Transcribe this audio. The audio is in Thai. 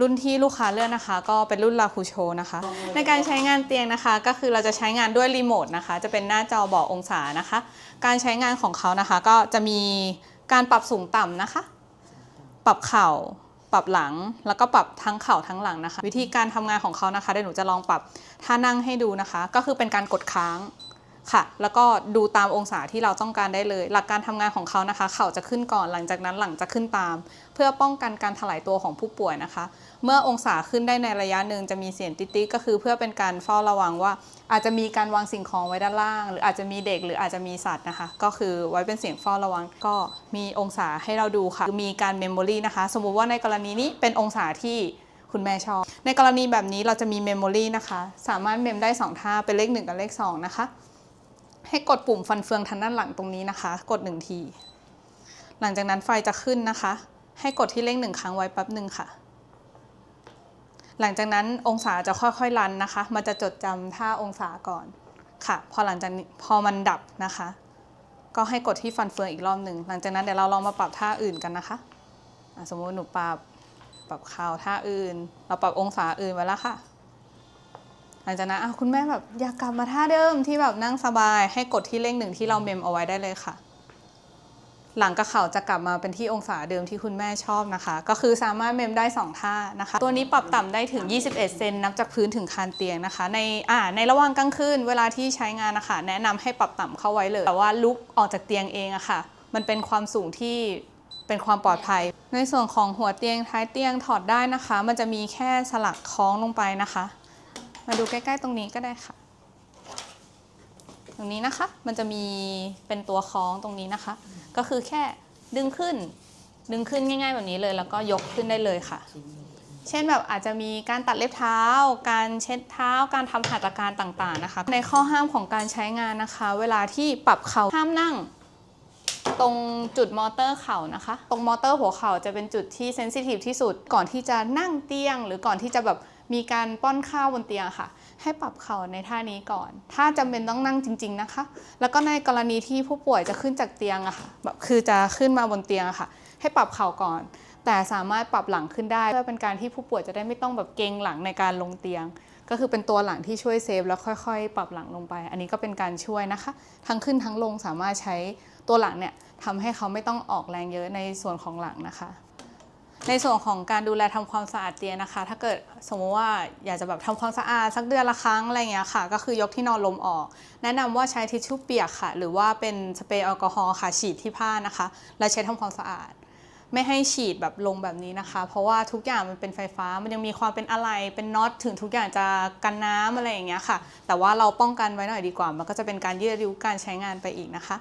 รุ่นที่ลูกค้าเลือกนะคะ ก็เป็นรุ่นลาคูโชนะคะ ในการใช้งานเตียงนะคะ ก็คือเราจะใช้งานด้วยรีโมทนะคะ จะเป็นหน้าจอบอกองศานะคะ การใช้งานของเขานะคะ ก็จะมีการปรับสูงต่ำนะคะ ปรับเข่า ปรับหลัง แล้วก็ปรับทั้งเข่าทั้งหลังนะคะ วิธีการทำงานของเขานะคะเดี๋ยวหนูจะลองปรับท่านั่งให้ดูนะคะ ก็คือเป็นการกดค้าง ค่ะ แล้วก็ดูตามองศาที่เราต้องการได้เลย หลักการทำงานของเขานะคะ เข่าจะขึ้นก่อนหลังจากนั้นหลังจะขึ้นตาม เพื่อป้องกันการถลายตัวของผู้ป่วยนะคะ เมื่อองศาขึ้นได้ในระยะหนึ่งจะมีเสียงติ๊ดๆก็คือเพื่อเป็นการเฝ้าระวังว่า อาจจะมีการวางสิ่งของไว้ด้านล่าง หรืออาจจะมีเด็กหรืออาจจะมีสัตว์นะคะ ก็คือไว้เป็นเสียงเฝ้าระวังก็มีองศาให้เราดูค่ะมีการเมมโมรีนะคะ สมมุติว่าในกรณีนี้เป็นองศาที่คุณแม่ชอบ ในกรณีแบบนี้เราจะมีเมมโมรีนะคะ สามารถเมมได้สองท่าเป็นเลขหนึ่งกับเลขสองนะคะ ให้กดปุ่มฟันเฟืองทางด้านหลังตรงนี้นะคะ กดหนึ่งที หลังจากนั้นไฟจะขึ้นนะคะ ให้กดที่เลขหนึ่งครั้งไว้แป๊บหนึ่งค่ะ หลังจากนั้นองศาจะค่อยๆรันนะคะ มันจะจดจำท่าองศาก่อนค่ะ พอหลังจากนี้พอมันดับนะคะ ก็ให้กดที่ฟันเฟืองอีกรอบหนึ่ง หลังจากนั้นเดี๋ยวเราลองมาปรับท่าอื่นกันนะคะะสมมติหนูปรับปรับเข่าท่าอื่น เราปรับองศาอื่นไว้แล้วค่ะ หลังจากนั้นคุณแม่แบบอยากกลับมาท่าเดิมที่แบบนั่งสบายให้กดที่เลขหนึ่งที่เราเมมเอาไว้ได้เลยค่ะ หลังกับเข่าจะกลับมาเป็นที่องศาเดิมที่คุณแม่ชอบนะคะ ก็คือสามารถเมมได้ 2 ท่านะคะ ตัวนี้ปรับต่ำได้ถึง 21 เซนนับจากพื้นถึงคานเตียงนะคะ ในอ่าในระหว่างกลางคืนเวลาที่ใช้งานนะคะ แนะนำให้ปรับต่ำเข้าไว้เลย แต่ว่าลุกออกจากเตียงเองอะค่ะ มันเป็นความสูงที่เป็นความปลอดภัย ในส่วนของหัวเตียงท้ายเตียงถอดได้นะคะ มันจะมีแค่สลักคล้องลงไปนะคะ มาดูใกล้ ๆ ตรงนี้ก็ได้ค่ะ ตรงนี้นะคะ มันจะมีเป็นตัวคล้องตรงนี้นะคะ ก็คือแค่ดึงขึ้น ดึงขึ้นง่าย ๆ แบบนี้เลย แล้วก็ยกขึ้นได้เลยค่ะ เช่นแบบอาจจะมีการตัดเล็บเท้า การเช็ดเท้า การทำหัตถการต่างๆนะคะ ในข้อห้ามของการใช้งานนะคะ เวลาที่ปรับเข่าห้ามนั่งตรงจุดมอเตอร์เข่านะคะ ตรงมอเตอร์หัวเข่าจะเป็นจุดที่เซนซิทีฟที่สุดก่อนที่จะนั่งเตียง หรือก่อนที่จะแบบ มีการป้อนข้าวบนเตียงค่ะ ให้ปรับเข่าในท่านี้ก่อน ถ้าจำเป็นต้องนั่งจริง ๆนะคะ แล้วก็ในกรณีที่ผู้ป่วยจะขึ้นจากเตียงอะค่ะแบบคือจะขึ้นมาบนเตียงอะค่ะ ให้ปรับเข่าก่อน แต่สามารถปรับหลังขึ้นได้เพื่อเป็นการที่ผู้ป่วยจะได้ไม่ต้องแบบเกรงหลังในการลงเตียง ก็คือเป็นตัวหลังที่ช่วยเซฟแล้วค่อย ๆ ปรับหลังลงไป อันนี้ก็เป็นการช่วยนะคะ ทั้งขึ้นทั้งลงสามารถใช้ตัวหลังเนี่ยทำให้เขาไม่ต้องออกแรงเยอะในส่วนของหลังนะคะ ในส่วนของการดูแลทำความสะอาดเตียงนะคะ ถ้าเกิดสมมติว่าอยากจะแบบทำความสะอาดสักเดือนละครั้งอะไรเงี้ยค่ะ ก็คือยกที่นอนลมออก แนะนำว่าใช้ทิชชู่เปียกค่ะ หรือว่าเป็นสเปรย์แอลกอฮอล์ค่ะฉีดที่ผ้านะคะ แล้วใช้ทำความสะอาด ไม่ให้ฉีดแบบลงแบบนี้นะคะ เพราะว่าทุกอย่างมันเป็นไฟฟ้ามันยังมีความเป็นอะไรเป็นน็อตถึงทุกอย่างจะกันน้ำอะไรอย่างเงี้ยค่ะ แต่ว่าเราป้องกันไว้หน่อยดีกว่า มันก็จะเป็นการยืดอายุการใช้งานไปอีกนะคะ